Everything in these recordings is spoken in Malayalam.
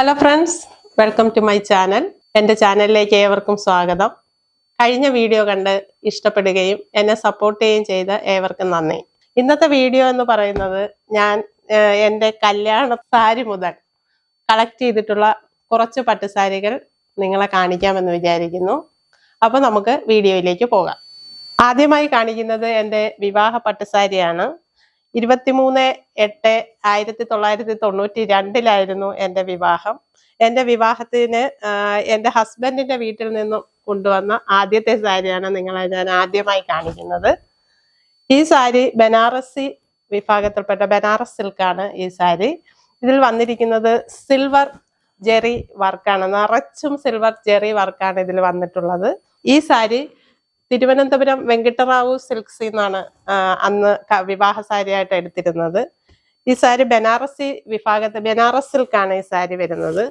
Hello friends welcome to my channel എന്റെ ചാനലിലേക്ക് ഏവർക്കും സ്വാഗതം. കഴിഞ്ഞ വീഡിയോ കണ്ട് ഇഷ്ടപ്പെടുകയും എന്നെ സപ്പോർട്ട് ചെയ്യുകയും ചെയ്ത ഏവർക്കും നന്ദി. ഇന്നത്തെ വീഡിയോ എന്ന് പറയുന്നത് ഞാൻ എന്റെ കല്യാണ സാരി മുതൽ കളക്ട് ചെയ്തിട്ടുള്ള കുറച്ച് പട്ടുസാരികൾ നിങ്ങളെ കാണിക്കാമെന്ന് വിചാരിക്കുന്നു. അപ്പോൾ നമുക്ക് വീഡിയോയിലേക്ക് പോകാം. ആദ്യമായി കാണിക്കുന്നത് എന്റെ വിവാഹ പട്ടുസാരിയാണ്. ഇരുപത്തിമൂന്ന് എട്ട് ആയിരത്തി തൊള്ളായിരത്തി തൊണ്ണൂറ്റി രണ്ടിലായിരുന്നു എന്റെ വിവാഹം. എന്റെ വിവാഹത്തിന് എന്റെ ഹസ്ബൻഡിന്റെ വീട്ടിൽ നിന്നും കൊണ്ടുവന്ന ആദ്യത്തെ സാരിയാണ് നിങ്ങളെ ഞാൻ ആദ്യമായി കാണിക്കുന്നത്. ഈ സാരി ബനാറസി വിഭാഗത്തിൽപ്പെട്ട ബനാറസ് സിൽക്കാണ് ഈ സാരി. ഇതിൽ വന്നിരിക്കുന്നത് സിൽവർ ജെറി വർക്കാണ്. നിറച്ചും സിൽവർ ജെറി വർക്കാണ് ഇതിൽ വന്നിട്ടുള്ളത്. ഈ സാരി തിരുവനന്തപുരം വെങ്കിട്ടറാവു സിൽക്സിൽ നിന്നാണ് അന്ന് വിവാഹ സാരിയായിട്ട് എടുത്തിരുന്നത്. ഈ സാരി ബനാറസി വിഭാഗത്തെ ബനാറസ് സിൽക്കാണ് ഈ സാരി വരുന്നത്.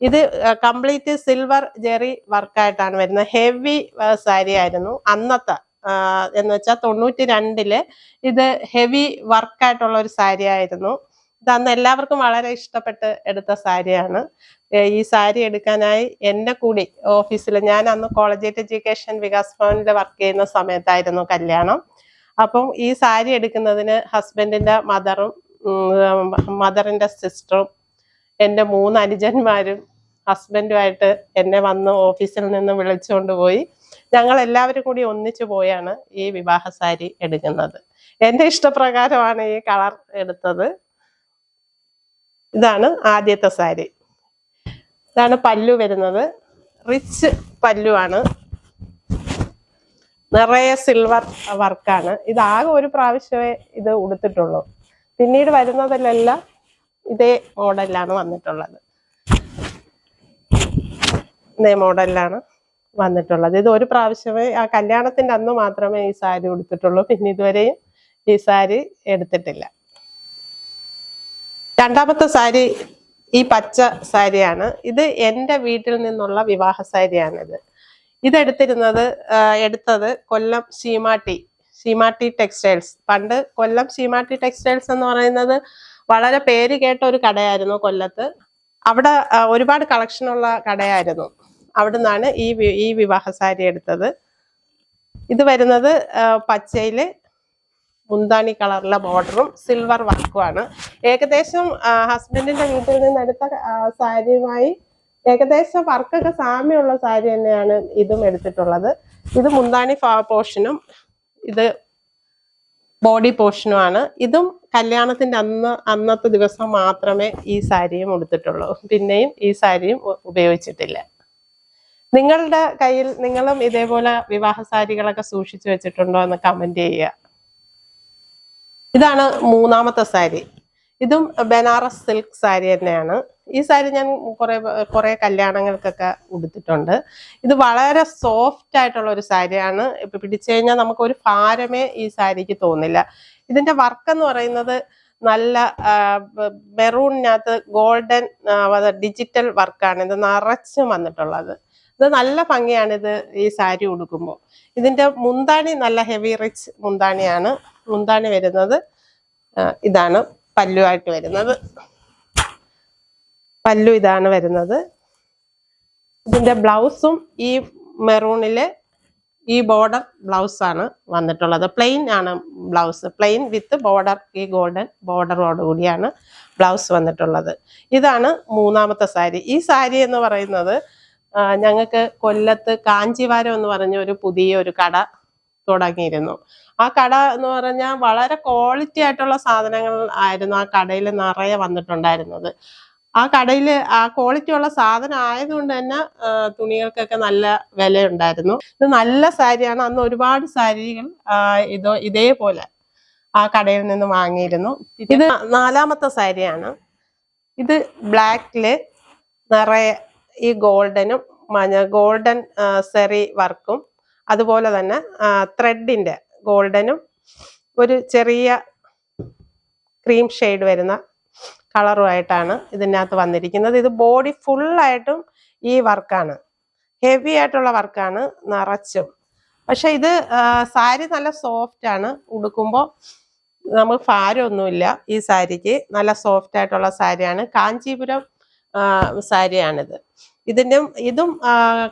ഇത് കംപ്ലീറ്റ് സിൽവർ ജെറി വർക്കായിട്ടാണ് വരുന്നത്. ഹെവി സാരി ആയിരുന്നു അന്നത്തെ എന്ന് വെച്ചാൽ തൊണ്ണൂറ്റി രണ്ടിൽ ഇത് ഹെവി വർക്കായിട്ടുള്ള ഒരു സാരി ആയിരുന്നു ഇത് അന്ന് എല്ലാവർക്കും വളരെ ഇഷ്ടപ്പെട്ട് എടുത്ത സാരിയാണ്. ഈ സാരി എടുക്കാനായി എന്നെ കൂടി ഓഫീസിൽ ഞാൻ അന്ന് കോളേജ് എഡ്യൂക്കേഷൻ വികാസ് ഭവനിൽ വർക്ക് ചെയ്യുന്ന സമയത്തായിരുന്നു കല്യാണം. അപ്പം ഈ സാരി എടുക്കുന്നതിന് ഹസ്ബൻഡിന്റെ മദറും മദറിന്റെ സിസ്റ്ററും എന്റെ മൂന്ന് അനുജന്മാരും ഹസ്ബൻഡുമായിട്ട് എന്നെ വന്ന് ഓഫീസിൽ നിന്ന് വിളിച്ചുകൊണ്ട് പോയി. ഞങ്ങൾ എല്ലാവരും കൂടി ഒന്നിച്ചു പോയാണ് ഈ വിവാഹ സാരി എടുക്കുന്നത്. എന്റെ ഇഷ്ടപ്രകാരമാണ് ഈ കളർ എടുത്തത്. ഇതാണ് ആദ്യത്തെ സാരി. ഇതാണ് പല്ലു വരുന്നത്. റിച്ച് പല്ലുവാണ്. നിറയെ സിൽവർ വർക്കാണ്. ഇതാകെ ഒരു പ്രാവശ്യമേ ഇത് ഉടുത്തിട്ടുള്ളൂ. പിന്നീട് വരുന്നതിലെല്ലാം ഇതേ മോഡലിലാണ് വന്നിട്ടുള്ളത്. ഇതേ മോഡലിലാണ് വന്നിട്ടുള്ളത്. ഇത് ഒരു പ്രാവശ്യമേ ആ കല്യാണത്തിന്റെ അന്ന് മാത്രമേ ഈ സാരി ഉടുത്തിട്ടുള്ളൂ. പിന്നെ ഇതുവരെയും ഈ സാരി എടുത്തിട്ടില്ല. രണ്ടാമത്തെ സാരി ഈ പച്ച സാരിയാണ്. ഇത് എന്റെ വീട്ടിൽ നിന്നുള്ള വിവാഹ സാരിയാണിത്. ഇതെടുത്തിരുന്നത് എടുത്തത് കൊല്ലം ശീമാട്ടി ശീമാട്ടി ടെക്സ്റ്റൈൽസ്. പണ്ട് കൊല്ലം ശീമാട്ടി ടെക്സ്റ്റൈൽസ് എന്ന് പറയുന്നത് വളരെ പേര് കേട്ട ഒരു കടയായിരുന്നു കൊല്ലത്ത്. അവിടെ ഒരുപാട് കളക്ഷനുള്ള കടയായിരുന്നു. അവിടെ ഈ ഈ വിവാഹ സാരി എടുത്തത്. ഇത് വരുന്നത് ആ, പച്ചയിൽ മുന്താണി കളറിലെ ബോർഡറും സിൽവർ വർക്കുമാണ്. ഏകദേശം ഹസ്ബൻഡിന്റെ വീട്ടിൽ നിന്ന് എടുത്ത സാരിയുമായി ഏകദേശം വർക്കൊക്കെ സാമ്യമുള്ള സാരി തന്നെയാണ് ഇതും എടുത്തിട്ടുള്ളത്. ഇത് മുന്താണി പോർഷനും ഇത് ബോഡി പോർഷനുമാണ്. ഇതും കല്യാണത്തിന്റെ അന്ന് അന്നത്തെ ദിവസം മാത്രമേ ഈ സാരിയും ഉടുത്തിട്ടുള്ളൂ. പിന്നെയും ഈ സാരിയും ഉപയോഗിച്ചിട്ടില്ല. നിങ്ങളുടെ കയ്യിൽ നിങ്ങളും ഇതേപോലെ വിവാഹ സാരികളൊക്കെ സൂക്ഷിച്ചു വെച്ചിട്ടുണ്ടോ എന്ന് കമന്റ് ചെയ്യുക. ഇതാണ് മൂന്നാമത്തെ സാരി. ഇതും ബനാറസ് സിൽക്ക് സാരി തന്നെയാണ്. ഈ സാരി ഞാൻ കുറേ കുറേ കല്യാണങ്ങൾക്കൊക്കെ ഉടുത്തിട്ടുണ്ട്. ഇത് വളരെ സോഫ്റ്റ് ആയിട്ടുള്ള ഒരു സാരിയാണ്. ഇപ്പം പിടിച്ചു കഴിഞ്ഞാൽ നമുക്ക് ഒരു ഭാരമേ ഈ സാരിക്ക് തോന്നില്ല. ഇതിന്റെ വർക്ക് എന്ന് പറയുന്നത് നല്ല മെറൂണിനകത്ത് ഗോൾഡൻ ഡിജിറ്റൽ വർക്കാണ്. ഇത് നിറച്ചും വന്നിട്ടുള്ളത്. ഇത് നല്ല ഭംഗിയാണ് ഇത് ഈ സാരി ഉടുക്കുമ്പോൾ. ഇതിന്റെ മുന്താണി നല്ല ഹെവി റിച്ച് മുന്താണിയാണ്. മുന്താണി വരുന്നത്. ഇതാണ് പല്ലുമായിട്ട് വരുന്നത്. പല്ലു ഇതാണ് വരുന്നത്. ഇതിന്റെ ബ്ലൗസും ഈ മെറൂണിൽ ഈ ബോർഡർ ബ്ലൗസ് ആണ് വന്നിട്ടുള്ളത്. പ്ലെയിൻ ആണ് ബ്ലൗസ്. പ്ലെയിൻ വിത്ത് ബോർഡർ ഈ ഗോൾഡൻ ബോർഡറോട് കൂടിയാണ് ബ്ലൗസ് വന്നിട്ടുള്ളത്. ഇതാണ് മൂന്നാമത്തെ സാരി. ഈ സാരി എന്ന് പറയുന്നത് ഞങ്ങൾക്ക് കൊല്ലത്ത് കാഞ്ചിവാരം എന്ന് പറഞ്ഞ ഒരു പുതിയ ഒരു കട തുടങ്ങിയിരുന്നു ആ കട എന്ന് പറഞ്ഞാൽ വളരെ ക്വാളിറ്റി ആയിട്ടുള്ള സാധനങ്ങൾ ആയിരുന്നു ആ കടയിൽ നിറയെ വന്നിട്ടുണ്ടായിരുന്നത്. ആ കടയിൽ ആ ക്വാളിറ്റി ഉള്ള സാധനം ആയതുകൊണ്ട് തന്നെ തുണികൾക്കൊക്കെ നല്ല വിലയുണ്ടായിരുന്നു. ഇത് നല്ല സാരിയാണ്. അന്ന് ഒരുപാട് സാരികൾ ഇതോ ഇതേപോലെ ആ കടയിൽ നിന്ന് വാങ്ങിയിരുന്നു. ഇത് നാലാമത്തെ സാരിയാണ്. ഇത് ബ്ലാക്കിൽ നിറയെ ഈ ഗോൾഡനും മഞ്ഞ ഗോൾഡൻ സെറി വർക്കും അതുപോലെ തന്നെ ത്രെഡിന്റെ ഗോൾഡനും ഒരു ചെറിയ ക്രീം ഷെയ്ഡ് വരുന്ന കളറുമായിട്ടാണ് ഇതിനകത്ത് വന്നിരിക്കുന്നത്. ഇത് ബോഡി ഫുള്ളായിട്ടും ഈ വർക്കാണ് ഹെവി ആയിട്ടുള്ള വർക്കാണ് നിറച്ചും. പക്ഷെ ഇത് സാരി നല്ല സോഫ്റ്റ് ആണ്. ഉടുക്കുമ്പോൾ നമ്മൾ ഭാരമൊന്നുമില്ല ഈ സാരിക്ക്. നല്ല സോഫ്റ്റ് ആയിട്ടുള്ള സാരിയാണ്. കാഞ്ചീപുരം സാരിയാണിത്. ഇതിന്റെ ഇതും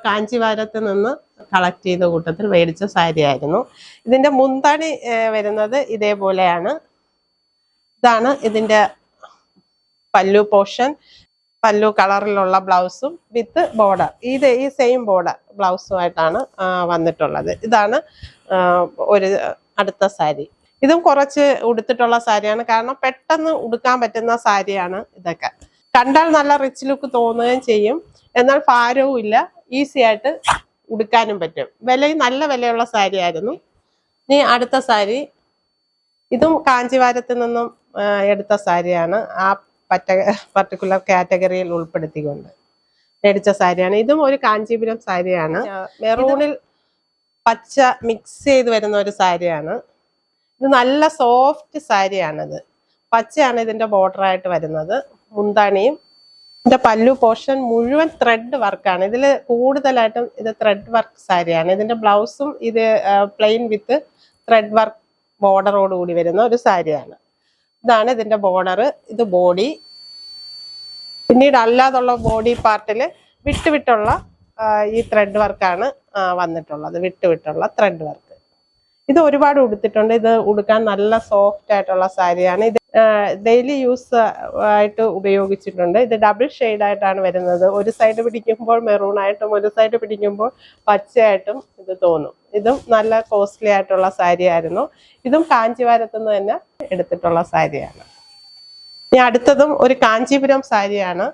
കാഞ്ചിവാരത്ത് നിന്ന് കളക്ട് ചെയ്ത കൂട്ടത്തിൽ മേടിച്ച സാരി ആയിരുന്നു. ഇതിന്റെ മുന്തണി വരുന്നത് ഇതേപോലെയാണ്. ഇതാണ് ഇതിന്റെ പല്ലു പോർഷൻ. പല്ലു കളറിലുള്ള ബ്ലൗസും വിത്ത് ബോർഡർ. ഇത് ഈ സെയിം ബോർഡർ ബ്ലൗസുമായിട്ടാണ് വന്നിട്ടുള്ളത്. ഇതാണ് ഒരു അടുത്ത സാരി. ഇതും കുറച്ച് ഉടുത്തിട്ടുള്ള സാരിയാണ്. കാരണം പെട്ടെന്ന് ഉടുക്കാൻ പറ്റുന്ന സാരിയാണ് ഇതൊക്കെ. കണ്ടാൽ നല്ല റിച്ച് ലുക്ക് തോന്നുകയും ചെയ്യും. എന്നാൽ ഭാരവും ഇല്ല. ഈസി ആയിട്ട് ഉടുക്കാനും പറ്റും. വിലയും നല്ല വിലയുള്ള സാരി ആയിരുന്നു. ഇനി അടുത്ത സാരി ഇതും കാഞ്ചിവാരത്തിൽ നിന്നും എടുത്ത സാരിയാണ് ആ പറ്റ പർട്ടിക്കുലർ കാറ്റഗറിയിൽ ഉൾപ്പെടുത്തിക്കൊണ്ട് മേടിച്ച സാരിയാണ് ഇതും ഒരു കാഞ്ചീപുരം സാരിയാണ് മെറൂണിൽ പച്ച മിക്സ് ചെയ്ത് വരുന്ന ഒരു സാരിയാണ് ഇത് നല്ല സോഫ്റ്റ് സാരിയാണിത് പച്ചയാണ് ഇതിന്റെ ബോർഡർ ആയിട്ട് വരുന്നത്. മുന്താണിയും ഇതിന്റെ പല്ലു പോർഷൻ മുഴുവൻ ത്രെഡ് വർക്കാണ് ഇതിൽ കൂടുതലായിട്ടും ഇത് ത്രെഡ് വർക്ക് സാരിയാണ് ഇതിന്റെ ബ്ലൗസും ഇത് പ്ലെയിൻ വിത്ത് ത്രെഡ് വർക്ക് ബോർഡറോട് കൂടി വരുന്ന ഒരു സാരിയാണ് ഇതാണ് ഇതിന്റെ ബോർഡർ ഇത് ബോഡി പിന്നീട് അല്ലാതുള്ള ബോഡി പാർട്ടിൽ വിട്ടുവിട്ടുള്ള ഈ ത്രെഡ് വർക്കാണ് വന്നിട്ടുള്ളത്. വിട്ടുവിട്ടുള്ള ത്രെഡ് വർക്ക് ഇത് ഒരുപാട് ഉടുത്തിട്ടുണ്ട്. ഇത് ഉടുക്കാൻ നല്ല സോഫ്റ്റ് ആയിട്ടുള്ള സാരിയാണ്. ഇത് ഡെയിലി യൂസ് ആയിട്ട് ഉപയോഗിച്ചിട്ടുണ്ട്. ഇത് ഡബിൾ ആയിട്ടാണ് വരുന്നത്. ഒരു സൈഡ് പിടിക്കുമ്പോൾ മെറൂൺ ആയിട്ടും ഒരു സൈഡ് പിടിക്കുമ്പോൾ പച്ചയായിട്ടും ഇത് തോന്നും. ഇതും നല്ല കോസ്റ്റ്ലി ആയിട്ടുള്ള സാരി ആയിരുന്നു ഇതും കാഞ്ചിവാരത്തു നിന്ന് തന്നെ എടുത്തിട്ടുള്ള സാരിയാണ്. ഇനി അടുത്തതും ഒരു കാഞ്ചീപുരം സാരിയാണ്.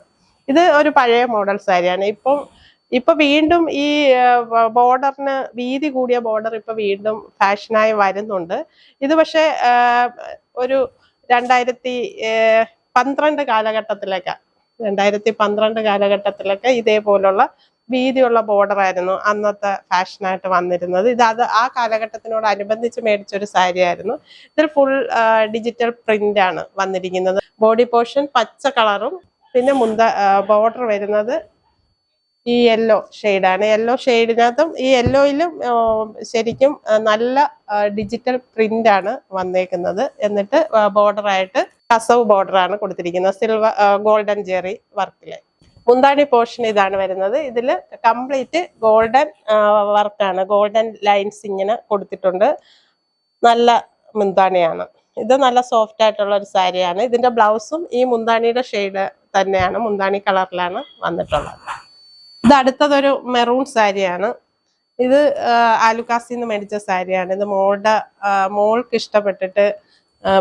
ഇത് ഒരു പഴയ മോഡൽ സാരിയാണ്. ഇപ്പം ഇപ്പൊ വീണ്ടും ഈ ബോർഡറിന് വീതി കൂടിയ ബോർഡർ ഇപ്പൊ വീണ്ടും ഫാഷനായി വരുന്നുണ്ട്. ഇത് പക്ഷേ ഒരു രണ്ടായിരത്തി പന്ത്രണ്ട് കാലഘട്ടത്തിലൊക്കെ രണ്ടായിരത്തി പന്ത്രണ്ട് കാലഘട്ടത്തിലൊക്കെ ഇതേപോലുള്ള വീതിയുള്ള ബോർഡർ ആയിരുന്നു അന്നത്തെ ഫാഷനായിട്ട് വന്നിരുന്നത്. ഇത് അത് ആ കാലഘട്ടത്തിനോടനുബന്ധിച്ച് മേടിച്ചൊരു സാരി ആയിരുന്നു ഇതിൽ ഫുൾ ഡിജിറ്റൽ പ്രിന്റ് ആണ് വന്നിരിക്കുന്നത്. ബോഡി പോർഷൻ പച്ച കളറും പിന്നെ മുന്ത ബോർഡർ വരുന്നത് ഈ യെല്ലോ ഷെയ്ഡാണ് യെല്ലോ ഷെയ്ഡിനകത്തും ഈ യെല്ലോയിലും ശരിക്കും നല്ല ഡിജിറ്റൽ പ്രിന്റ് ആണ് വന്നേക്കുന്നത്. എന്നിട്ട് ബോർഡർ ആയിട്ട് കസവ് ബോർഡർ ആണ് കൊടുത്തിരിക്കുന്നത്. സിൽവർ ഗോൾഡൻ ജെറി വർക്കിൽ മുന്താണി പോർഷൻ ഇതാണ് വരുന്നത്. ഇതിൽ കംപ്ലീറ്റ് ഗോൾഡൻ വർക്കാണ് ഗോൾഡൻ ലൈൻസ് ഇങ്ങനെ കൊടുത്തിട്ടുണ്ട്. നല്ല മുന്താണിയാണ്. ഇത് നല്ല സോഫ്റ്റ് ആയിട്ടുള്ള ഒരു സാരിയാണ്. ഇതിന്റെ ബ്ലൗസും ഈ മുന്താണിയുടെ ഷെയ്ഡ് തന്നെയാണ്. മുന്താണി കളറിലാണ് വന്നിട്ടുള്ളത്. ഇത് അടുത്തതൊരു മെറൂൺ സാരിയാണ്. ഇത് ആലുക്കാസിൽ നിന്ന് മേടിച്ച സാരിയാണ്. ഇത് മോളുടെ മോൾക്ക് ഇഷ്ടപ്പെട്ടിട്ട്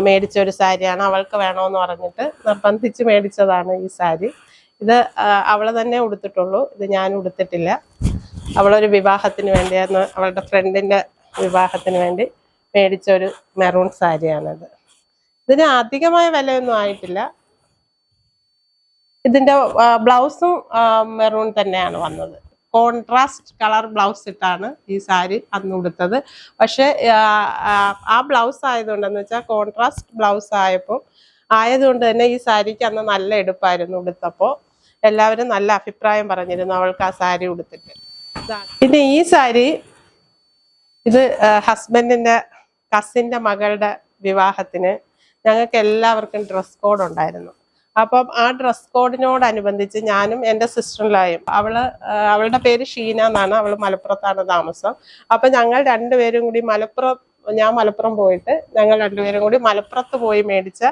മേടിച്ച ഒരു സാരിയാണ്. അവൾക്ക് വേണമെന്ന് പറഞ്ഞിട്ട് നിർബന്ധിച്ച് മേടിച്ചതാണ് ഈ സാരി. ഇത് അവൾ തന്നെ ഉടുത്തിട്ടുള്ളൂ. ഇത് ഞാൻ ഉടുത്തിട്ടില്ല. അവളൊരു വിവാഹത്തിന് വേണ്ടിയായിരുന്നു അവളുടെ ഫ്രണ്ടിന്റെ വിവാഹത്തിന് വേണ്ടി മേടിച്ച ഒരു മെറൂൺ സാരിയാണത്. ഇതിന് അധികമായ വിലയൊന്നും ആയിട്ടില്ല. ഇതിന്റെ ബ്ലൗസും മെറൂൺ തന്നെയാണ് വന്നത്. കോൺട്രാസ്റ്റ് കളർ ബ്ലൗസ് ഇട്ടാണ് ഈ സാരി അന്ന് ഉടുത്തത്. പക്ഷേ ആ ബ്ലൗസ് ആയതുകൊണ്ടെന്ന് വെച്ചാൽ കോൺട്രാസ്റ്റ് ബ്ലൗസ് ആയപ്പോൾ ആയതുകൊണ്ട് തന്നെ ഈ സാരിക്ക് അന്ന് നല്ല എടുപ്പായിരുന്നു ഉടുത്തപ്പോൾ എല്ലാവരും നല്ല അഭിപ്രായം പറഞ്ഞിരുന്നു അവൾക്ക് ആ സാരി ഉടുത്തിട്ട്. പിന്നെ ഈ സാരി ഇത് ഹസ്ബൻഡിന്റെ കസിന്റെ മകളുടെ വിവാഹത്തിന് ഞങ്ങൾക്ക് എല്ലാവർക്കും ഡ്രസ് കോഡ് ഉണ്ടായിരുന്നു. അപ്പം ആ ഡ്രസ് കോഡിനോടനുബന്ധിച്ച് ഞാനും എന്റെ സിസ്റ്ററിലായും അവൾ അവളുടെ പേര് ഷീന എന്നാണ് അവൾ മലപ്പുറത്താണ് താമസം. അപ്പം ഞങ്ങൾ രണ്ടുപേരും കൂടി മലപ്പുറം ഞാൻ മലപ്പുറം പോയിട്ട് ഞങ്ങൾ രണ്ടുപേരും കൂടി മലപ്പുറത്ത് പോയി മേടിച്ച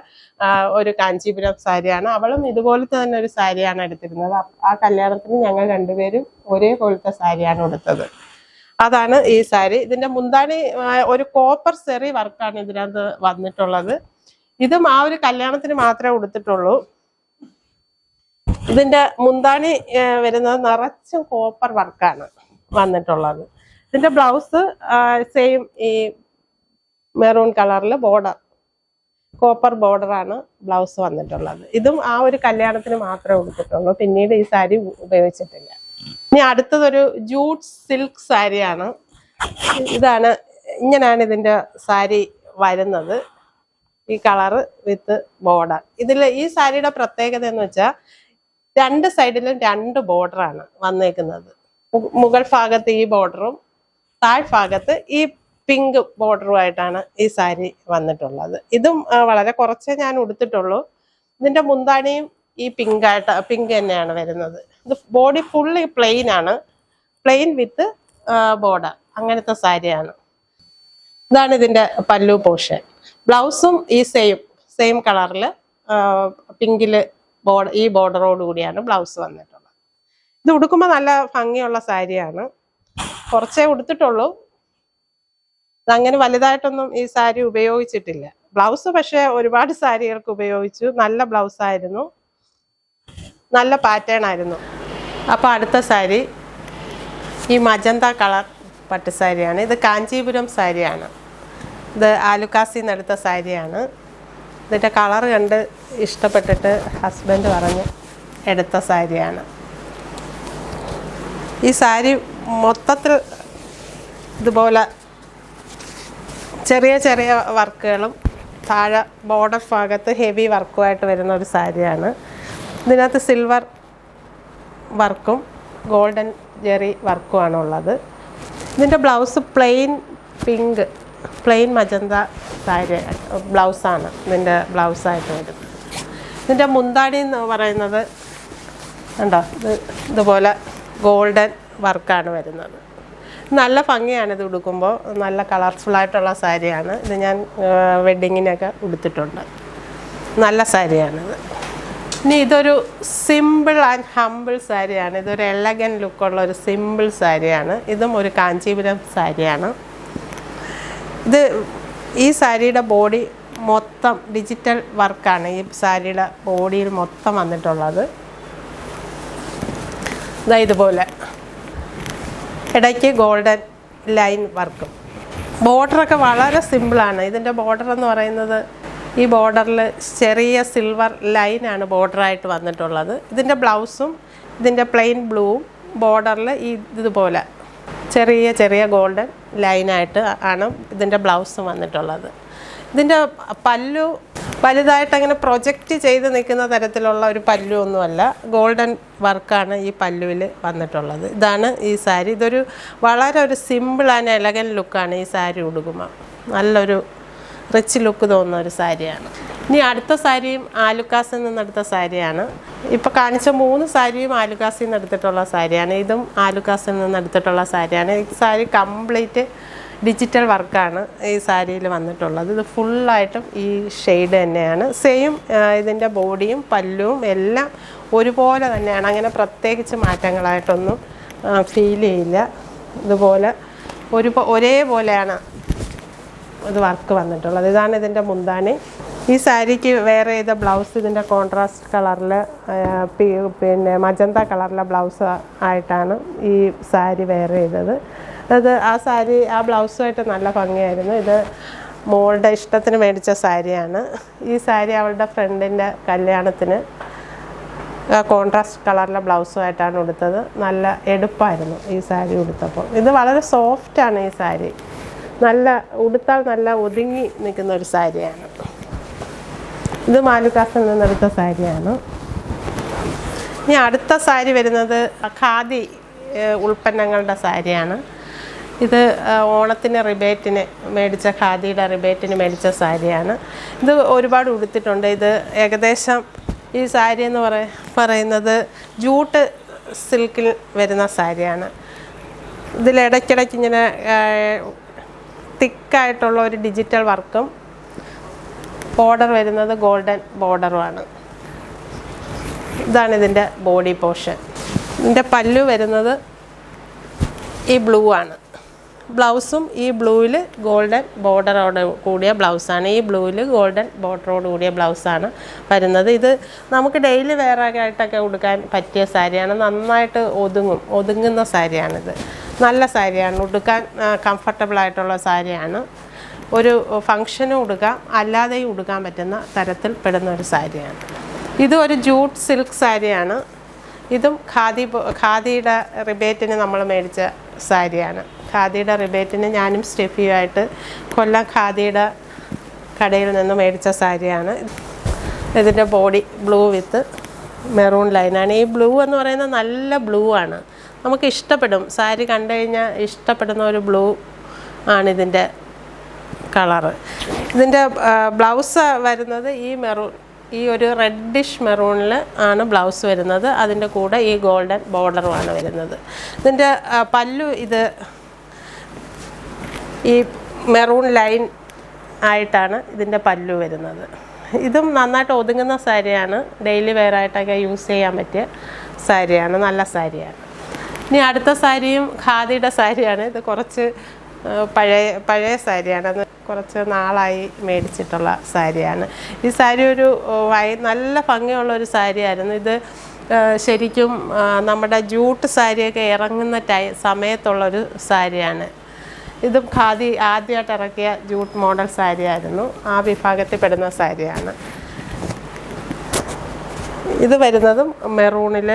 ഒരു കാഞ്ചീപുരം സാരിയാണ്. അവളും ഇതുപോലത്തെ തന്നെ ഒരു സാരിയാണ് എടുത്തിരുന്നത്. ആ കല്യാണത്തിന് ഞങ്ങൾ രണ്ടുപേരും ഒരേ പോലത്തെ സാരിയാണ് എടുത്തത് അതാണ് ഈ സാരി. ഇതിന്റെ മുന്താണി ഒരു കോപ്പർ സെറി വർക്കാണ് ഇതിനകത്ത് വന്നിട്ടുള്ളത്. ഇതും ആ ഒരു കല്യാണത്തിന് മാത്രമേ ഉടുത്തിട്ടുള്ളൂ. ഇതിന്റെ മുന്താണി വരുന്നത് നിറച്ചും കോപ്പർ വർക്കാണ് വന്നിട്ടുള്ളത്. ഇതിന്റെ ബ്ലൗസ് സെയിം ഈ മെറൂൺ കളറിൽ ബോർഡർ കോപ്പർ ബോർഡറാണ് ബ്ലൗസ് വന്നിട്ടുള്ളത്. ഇതും ആ ഒരു കല്യാണത്തിന് മാത്രമേ ഉടുത്തിട്ടുള്ളൂ. പിന്നീട് ഈ സാരി ഉപയോഗിച്ചിട്ടില്ല. ഇനി അടുത്തതൊരു ജൂട്ട് സിൽക്ക് സാരിയാണ്. ഇതാണ് ഇങ്ങനെയാണ് ഇതിന്റെ സാരി വരുന്നത്. ഈ കളറ് വിത്ത് ബോർഡർ ഇതിൽ ഈ സാരിയുടെ പ്രത്യേകത എന്ന് വെച്ചാൽ രണ്ട് സൈഡിലും രണ്ട് ബോർഡറാണ് വന്നേക്കുന്നത്. മുകൾ ഭാഗത്ത് ഈ ബോർഡറും താഴ്ഭാഗത്ത് ഈ പിങ്ക് ബോർഡറുമായിട്ടാണ് ഈ സാരി വന്നിട്ടുള്ളത്. ഇതും വളരെ കുറച്ചേ ഞാൻ ഉടുത്തിട്ടുള്ളൂ. ഇതിന്റെ മുന്താണിയും ഈ പിങ്കായിട്ട് പിങ്ക് തന്നെയാണ് വരുന്നത്. ഇത് ബോഡി ഫുള്ളി പ്ലെയിൻ ആണ്. പ്ലെയിൻ വിത്ത് ബോർഡർ അങ്ങനത്തെ സാരിയാണ്. ഇതാണ് ഇതിന്റെ പല്ലു പോഷൻ ബ്ലൗസും ഈ സെയിം സെയിം കളറിൽ പിങ്കിൽ ബോർഡർ ഈ ബോർഡറോട് കൂടിയാണ് ബ്ലൗസ് വന്നിട്ടുള്ളത്. ഇത് ഉടുക്കുമ്പോൾ നല്ല ഭംഗിയുള്ള സാരിയാണ്. കുറച്ചേ ഉടുത്തിട്ടുള്ളൂ. അങ്ങനെ വലുതായിട്ടൊന്നും ഈ സാരി ഉപയോഗിച്ചിട്ടില്ല. ബ്ലൗസ് പക്ഷേ ഒരുപാട് സാരികൾക്ക് ഉപയോഗിച്ചു. നല്ല ബ്ലൗസ് ആയിരുന്നു നല്ല പാറ്റേൺ ആയിരുന്നു. അപ്പോൾ അടുത്ത സാരി ഈ മജന്ത കളർ പട്ടുസാരിയാണ് ഇത് കാഞ്ചീപുരം സാരിയാണ്. ഇത് എടുത്ത സാരിയാണ്. ഇതിന്റെ കളർ കണ്ട് ഇഷ്ടപ്പെട്ടിട്ട് ഹസ്ബൻഡ് പറഞ്ഞ് എടുത്ത സാരിയാണ്. ഈ സാരി മൊത്തത്തിൽ ഇതുപോലെ ചെറിയ ചെറിയ വർക്കുകളും താഴെ ബോർഡർ ഭാഗത്ത് ഹെവി വർക്കുമായിട്ട് വരുന്ന ഒരു സാരിയാണ്. ഇതിനകത്ത് സിൽവർ വർക്കും ഗോൾഡൻ ജെറി വർക്കുമാണ് ഉള്ളത് ഇതിന്റെ blouse plain pink plain magenta sari ബ്ലൗസാണ് ഇതിന്റെ ബ്ലൗസായിട്ട് വരും ഇതിന്റെ മുന്താടി എന്ന് പറയുന്നത് ഉണ്ടോ ഇത് ഇതുപോലെ ഗോൾഡൻ വർക്കാണ് വരുന്നത്. നല്ല ഭംഗിയാണ് ഇത് ഉടുക്കുമ്പോൾ. നല്ല കളർഫുൾ ആയിട്ടുള്ള സാരിയാണ്. ഇത് ഞാൻ വെഡ്ഡിങ്ങിനൊക്കെ ഉടുത്തിട്ടുണ്ട്. നല്ല സാരിയാണിത്. ഇനി ഇതൊരു സിമ്പിൾ ആൻഡ് ഹമ്പിൾ സാരിയാണ്. ഇതൊരു എലഗൻ ലുക്കുള്ള ഒരു സിമ്പിൾ സാരിയാണ്. ഇതും ഒരു കാഞ്ചീപുരം സാരിയാണ്. ഇത് ഈ സാരിയുടെ ബോഡി മൊത്തം ഡിജിറ്റൽ വർക്കാണ്. ഈ സാരിയുടെ ബോഡിയിൽ മൊത്തം വന്നിട്ടുള്ളത്. ഇതാ ഇതുപോലെ. ഇടയ്ക്ക് ഗോൾഡൻ ലൈൻ വർക്കും. ബോർഡറൊക്കെ വളരെ സിമ്പിളാണ്. ഇതിന്റെ ബോർഡർ എന്ന് പറയുന്നത് ഈ ബോർഡറിൽ ചെറിയ സിൽവർ ലൈനാണ് ബോർഡറായിട്ട് വന്നിട്ടുള്ളത്. ഇതിന്റെ ബ്ലൗസും ഇതിന്റെ പ്ലെയിൻ ബ്ലൂവും ബോർഡറിൽ ഈ ഇതുപോലെ ചെറിയ ചെറിയ ഗോൾഡൻ ലൈനായിട്ട് ആണ് ഇതിന്റെ ബ്ലൗസ് വന്നിട്ടുള്ളത്. ഇതിന്റെ പല്ലു വലുതായിട്ട് അങ്ങനെ പ്രൊജക്റ്റ് ചെയ്ത് നിൽക്കുന്ന തരത്തിലുള്ള ഒരു പല്ലു ഒന്നുമല്ല ഗോൾഡൻ വർക്കാണ് ഈ പല്ലുവിൽ വന്നിട്ടുള്ളത്. ഇതാണ് ഈ സാരി. ഇതൊരു വളരെ ഒരു സിമ്പിൾ ആൻഡ് എലഗൻ ലുക്കാണ് ഈ സാരി ഉടുക്കുമ്പോൾ. നല്ലൊരു റിച്ച് ലുക്ക് തോന്നുന്ന ഒരു സാരിയാണ്. ഇനി അടുത്ത സാരിയും ആലുക്കാസിൽ നിന്നെടുത്ത സാരിയാണ്. ഇപ്പോൾ കാണിച്ച മൂന്ന് സാരിയും ആലുക്കാസിൽ നിന്ന് എടുത്തിട്ടുള്ള സാരിയാണ്. ഇതും ആലുക്കാസിൽ നിന്ന് എടുത്തിട്ടുള്ള സാരിയാണ്. ഈ സാരി കംപ്ലീറ്റ് ഡിജിറ്റൽ വർക്കാണ് ഈ സാരിയിൽ വന്നിട്ടുള്ളത്. ഇത് ഫുള്ളായിട്ടും ഈ ഷെയ്ഡ് തന്നെയാണ്. സെയിം ഇതിന്റെ ബോഡിയും പല്ലും എല്ലാം ഒരുപോലെ തന്നെയാണ്. അങ്ങനെ പ്രത്യേകിച്ച് മാറ്റങ്ങളായിട്ടൊന്നും ഫീൽ ചെയ്യില്ല. ഇതുപോലെ ഒരു ഒരേപോലെയാണ് ഇത് വർക്ക് വന്നിട്ടുള്ളത്. ഇതാണ് ഇതിന്റെ മുന്താണി. ഈ സാരിക്ക് വേറെ ചെയ്ത ബ്ലൗസ് ഇതിന്റെ കോൺട്രാസ്റ്റ് കളറിൽ പിന്നെ മജന്ത കളറിലെ ബ്ലൗസ് ആയിട്ടാണ് ഈ സാരി വെയർ ചെയ്തത്. അത് ആ സാരി ആ ബ്ലൗസുമായിട്ട് നല്ല ഭംഗിയായിരുന്നു. ഇത് മോളുടെ ഇഷ്ടത്തിന് മേടിച്ച സാരിയാണ്. ഈ സാരി അവളുടെ ഫ്രണ്ടിന്റെ കല്യാണത്തിന് കോൺട്രാസ്റ്റ് കളറിലെ ബ്ലൗസുമായിട്ടാണ് ഉടുത്തത്. നല്ല എടുപ്പായിരുന്നു ഈ സാരി ഉടുത്തപ്പോൾ. ഇത് വളരെ സോഫ്റ്റാണ് ഈ സാരി. നല്ല ഉടുത്താൽ നല്ല ഒതുങ്ങി നിൽക്കുന്ന ഒരു സാരിയാണ്. ഇത് മാലുക്കാസിൽ നിന്നെടുത്ത സാരിയാണ്. ഇനി അടുത്ത സാരി വരുന്നത് ഖാദി ഉൽപ്പന്നങ്ങളുടെ സാരിയാണ്. ഇത് ഓണത്തിന് റിബേറ്റിന് മേടിച്ച ഖാദിയുടെ റിബേറ്റിന് മേടിച്ച സാരിയാണ്. ഇത് ഒരുപാട് ഉടുത്തിട്ടുണ്ട്. ഇത് ഏകദേശം ഈ സാരി എന്ന് പറ പറയുന്നത് ജൂട്ട് സിൽക്കിൽ വരുന്ന സാരിയാണ്. ഇതിലിടയ്ക്കിടയ്ക്ക് ഇങ്ങനെ തിക്കായിട്ടുള്ള ഒരു ഡിജിറ്റൽ വർക്കും ബോർഡർ വരുന്നത് ഗോൾഡൻ ബോർഡറുമാണ് ഇതാണ് ഇതിന്റെ ബോഡി പോർഷൻ ഇതിന്റെ പല്ലു വരുന്നത് ഈ ബ്ലൂ ആണ്. ബ്ലൗസും ഈ ബ്ലൂവിൽ ഗോൾഡൻ ബോർഡറോട് കൂടിയ ബ്ലൗസാണ് ഈ ബ്ലൂവിൽ ഗോൾഡൻ ബോർഡറോട് കൂടിയ ബ്ലൗസാണ് വരുന്നത്. ഇത് നമുക്ക് ഡെയിലി വേറൊക്കെ ആയിട്ടൊക്കെ ഉടുക്കാൻ പറ്റിയ സാരിയാണ്. നന്നായിട്ട് ഒതുങ്ങും. ഒതുങ്ങുന്ന സാരിയാണിത്. നല്ല സാരിയാണ്. ഉടുക്കാൻ കംഫർട്ടബിൾ ആയിട്ടുള്ള സാരിയാണ്. ഒരു ഫങ്ഷനും ഉടുക്കാം അല്ലാതെയും ഉടുക്കാൻ പറ്റുന്ന തരത്തിൽ പെടുന്ന ഒരു സാരിയാണ്. ഇത് ഒരു ജൂട്ട് സിൽക്ക് സാരിയാണ്. ഇതും ഖാദി ഖാദിയുടെ റിബേറ്റിന് നമ്മൾ മേടിച്ച സാരിയാണ്. ഖാദിയുടെ റിബേറ്റിന് ഞാനും സ്റ്റെഫിയുമായിട്ട് കൊല്ലം ഖാദിയുടെ കടയിൽ നിന്ന് മേടിച്ച സാരിയാണ്. ഇതിന്റെ ബോഡി ബ്ലൂ വിത്ത് മെറൂൺ ലൈനാണ്. ഈ ബ്ലൂ എന്ന് പറയുന്നത് നല്ല ബ്ലൂ ആണ്. നമുക്ക് ഇഷ്ടപ്പെടും. സാരി കണ്ടു കഴിഞ്ഞാൽ ഇഷ്ടപ്പെടുന്ന ഒരു ബ്ലൂ ആണിതിന്റെ കളറ്. ഇതിന്റെ ബ്ലൗസ് വരുന്നത് ഈ മെറൂൺ ഈ ഒരു റെഡിഷ് മെറൂണിൽ ആണ് ബ്ലൗസ് വരുന്നത്. അതിന്റെ കൂടെ ഈ ഗോൾഡൻ ബോർഡറുമാണ് വരുന്നത്. ഇതിന്റെ പല്ലു ഇത് ഈ മെറൂൺ ലൈൻ ആയിട്ടാണ് ഇതിന്റെ പല്ലു വരുന്നത്. ഇതും നന്നായിട്ട് ഒതുങ്ങുന്ന സാരിയാണ്. ഡെയിലി വെയർ ആയിട്ടൊക്കെ യൂസ് ചെയ്യാൻ പറ്റിയ സാരിയാണ്. നല്ല സാരിയാണ്. ഇനി അടുത്ത സാരിയും ഖാദിയുടെ സാരിയാണ്. ഇത് കുറച്ച് പഴയ പഴയ സാരിയാണ്. അത് കുറച്ച് നാളായി മേടിച്ചിട്ടുള്ള സാരിയാണ്. ഈ സാരി ഒരു നല്ല ഭംഗിയുള്ള ഒരു സാരിയായിരുന്നു. ഇത് ശരിക്കും നമ്മുടെ ജൂട്ട് സാരിയൊക്കെ ഇറങ്ങുന്ന ടൈ സമയത്തുള്ളൊരു സാരിയാണ്. ഇതും ഖാദി ആദ്യമായിട്ട് ഇറക്കിയ ജൂട്ട് മോഡൽ സാരിയായിരുന്നു. ആ വിഭാഗത്തിൽ പെടുന്ന സാരിയാണ്. ഇത് വരുന്നതും മെറൂണിൽ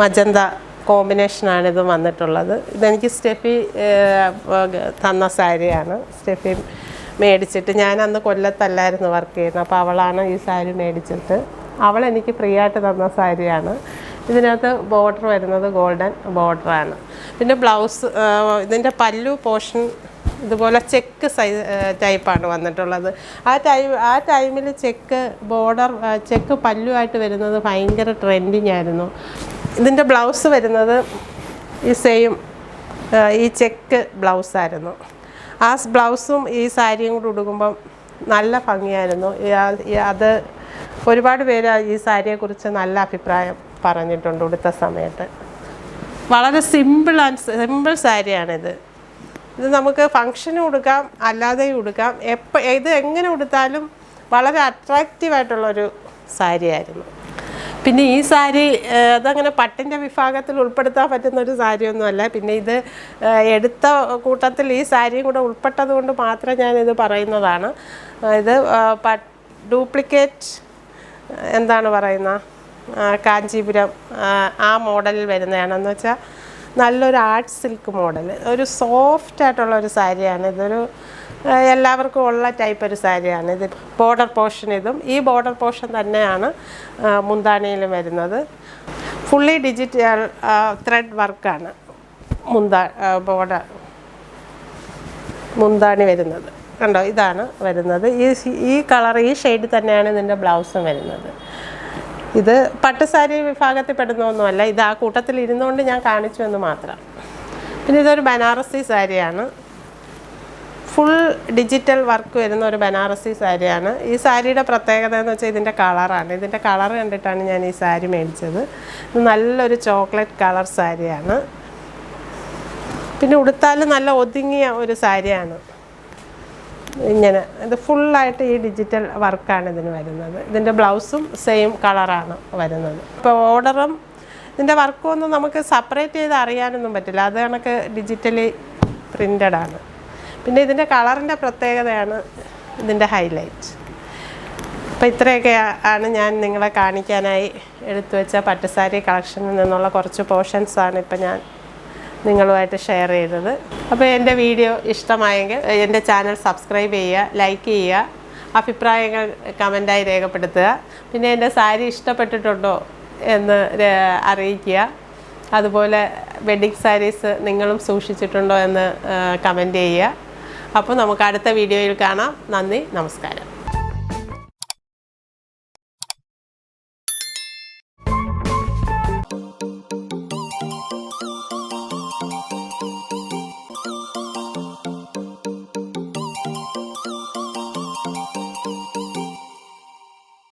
മജന്ത കോമ്പിനേഷനാണ് ഇത് വന്നിട്ടുള്ളത്. ഇതെനിക്ക് സ്റ്റെഫി തന്ന സാരിയാണ്. സ്റ്റെഫി മേടിച്ചിട്ട് ഞാൻ അന്ന് കൊല്ലത്തല്ലായിരുന്നു വർക്ക് ചെയ്യുന്നത്. അപ്പോൾ അവളാണ് ഈ സാരി മേടിച്ചിട്ട്. അവൾ എനിക്ക് ഫ്രീ ആയിട്ട് തന്ന സാരിയാണ്. ഇതിനകത്ത് ബോർഡർ വരുന്നത് ഗോൾഡൻ ബോർഡറാണ്. പിന്നെ ബ്ലൗസ് ഇതിന്റെ പല്ലു പോർഷൻ ഇതുപോലെ ചെക്ക് സൈസ് ടൈപ്പാണ് വന്നിട്ടുള്ളത്. ആ ടൈം ആ ടൈമിൽ ചെക്ക് ബോർഡർ ചെക്ക് പല്ലുമായിട്ട് വരുന്നത് ഭയങ്കര ട്രെൻഡിങ് ആയിരുന്നു ഇതിന്റെ ബ്ലൗസ് വരുന്നത് ഈ സെയിം ഈ ചെക്ക് ബ്ലൗസായിരുന്നു ആ ബ്ലൗസും ഈ സാരിയും കൂടി ഉടുക്കുമ്പം നല്ല ഭംഗിയായിരുന്നു. അത് ഒരുപാട് പേര് ഈ സാരിയെക്കുറിച്ച് നല്ല അഭിപ്രായം പറഞ്ഞിട്ടുണ്ട് ഉടുത്ത സമയത്ത്. വളരെ സിമ്പിൾ ആൻഡ് സിമ്പിൾ സാരിയാണിത്. ഇത് നമുക്ക് ഫങ്ഷന് ഉടുക്കാം അല്ലാതെയും ഉടുക്കാം. എപ്പോൾ ഇത് എങ്ങനെ ഉടുത്താലും വളരെ അട്രാക്റ്റീവായിട്ടുള്ളൊരു സാരിയായിരുന്നു. പിന്നെ ഈ സാരി അതങ്ങനെ പട്ടിന്റെ വിഭാഗത്തിൽ ഉൾപ്പെടുത്താൻ പറ്റുന്ന ഒരു സാരിയൊന്നുമല്ല. പിന്നെ ഇത് എടുത്ത കൂട്ടത്തിൽ ഈ സാരിയും കൂടെ ഉൾപ്പെട്ടത് കൊണ്ട് മാത്രം ഞാനിത് പറയുന്നതാണ്. ഇത് ഡ്യൂപ്ലിക്കേറ്റ് എന്താണ് പറയുന്ന കാഞ്ചീപുരം ആ, മോഡലിൽ വരുന്നതാണെന്ന് വെച്ചാൽ നല്ലൊരു ആർട്ട് സിൽക്ക് മോഡൽ ഒരു സോഫ്റ്റ് ആയിട്ടുള്ള ഒരു സാരിയാണ്. ഇതൊരു എല്ലാവർക്കും ഉള്ള ടൈപ്പ് ഒരു സാരിയാണ്. ഇത് ബോർഡർ പോർഷൻ ഇതും. ഈ ബോർഡർ പോർഷൻ തന്നെയാണ് മുന്താണിയിലും വരുന്നത്. ഫുള്ളി ഡിജിറ്റൽ ത്രെഡ് വർക്കാണ് മുന്താ ബോർഡർ മുന്താണി വരുന്നത്. കണ്ടോ? ഇതാണ് വരുന്നത്. ഈ ഈ കളർ ഈ ഷെയ്ഡ് തന്നെയാണ് ഇതിന്റെ ബ്ലൗസും വരുന്നത്. ഇത് പട്ടുസാരി വിഭാഗത്തിൽ പെടുന്നൊന്നുമല്ല ഇത് ആ കൂട്ടത്തിൽ ഇരുന്നുകൊണ്ട് ഞാൻ കാണിച്ചു എന്ന് മാത്രം. പിന്നെ ഇതൊരു ബനാറസി സാരിയാണ്. ഫുൾ ഡിജിറ്റൽ വർക്ക് വരുന്ന ഒരു ബനാറസി സാരിയാണ്. ഈ സാരിയുടെ പ്രത്യേകത എന്ന് വെച്ചാൽ ഇതിന്റെ കളറാണ്. ഇതിന്റെ കളർ കണ്ടിട്ടാണ് ഞാൻ ഈ സാരി മേടിച്ചത്. ഇത് നല്ലൊരു ചോക്ലേറ്റ് കളർ സാരിയാണ്. പിന്നെ ഉടുത്താലും നല്ല ഒതുങ്ങിയ ഒരു സാരിയാണ്. ഇങ്ങനെ ഇത് ഫുള്ളായിട്ട് ഈ ഡിജിറ്റൽ വർക്കാണ് ഇതിന് വരുന്നത്. ഇതിന്റെ ബ്ലൗസും സെയിം കളറാണ് വരുന്നത്. ഇപ്പോൾ ഓർഡറും ഇതിന്റെ വർക്കും ഒന്നും നമുക്ക് സെപ്പറേറ്റ് ചെയ്ത് അറിയാനൊന്നും പറ്റില്ല. അത് കണക്ക് ഡിജിറ്റലി പ്രിന്റഡ് ആണ്. പിന്നെ ഇതിന്റെ കളറിന്റെ പ്രത്യേകതയാണ് ഇതിന്റെ ഹൈലൈറ്റ്. അപ്പോൾ ഇത്രയൊക്കെ ആണ് ഞാൻ നിങ്ങളെ കാണിക്കാനായി എടുത്തു വെച്ച പട്ടുസാരി കളക്ഷനിൽ നിന്നുള്ള കുറച്ച് പോർഷൻസാണ് ഇപ്പം ഞാൻ നിങ്ങളുമായിട്ട് ഷെയർ ചെയ്തത്. അപ്പോൾ എന്റെ വീഡിയോ ഇഷ്ടമായെങ്കിൽ എന്റെ ചാനൽ സബ്സ്ക്രൈബ് ചെയ്യുക ലൈക്ക് ചെയ്യുക അഭിപ്രായങ്ങൾ കമന്റായി രേഖപ്പെടുത്തുക. പിന്നെ എന്റെ സാരി ഇഷ്ടപ്പെട്ടിട്ടുണ്ടോ എന്ന് അറിയിക്കുക. അതുപോലെ വെഡ്ഡിങ് സാരീസ് നിങ്ങളും സൂക്ഷിച്ചിട്ടുണ്ടോ എന്ന് കമന്റ് ചെയ്യുക. അപ്പോൾ നമുക്ക് അടുത്ത വീഡിയോയിൽ കാണാം. നന്ദി നമസ്കാരം.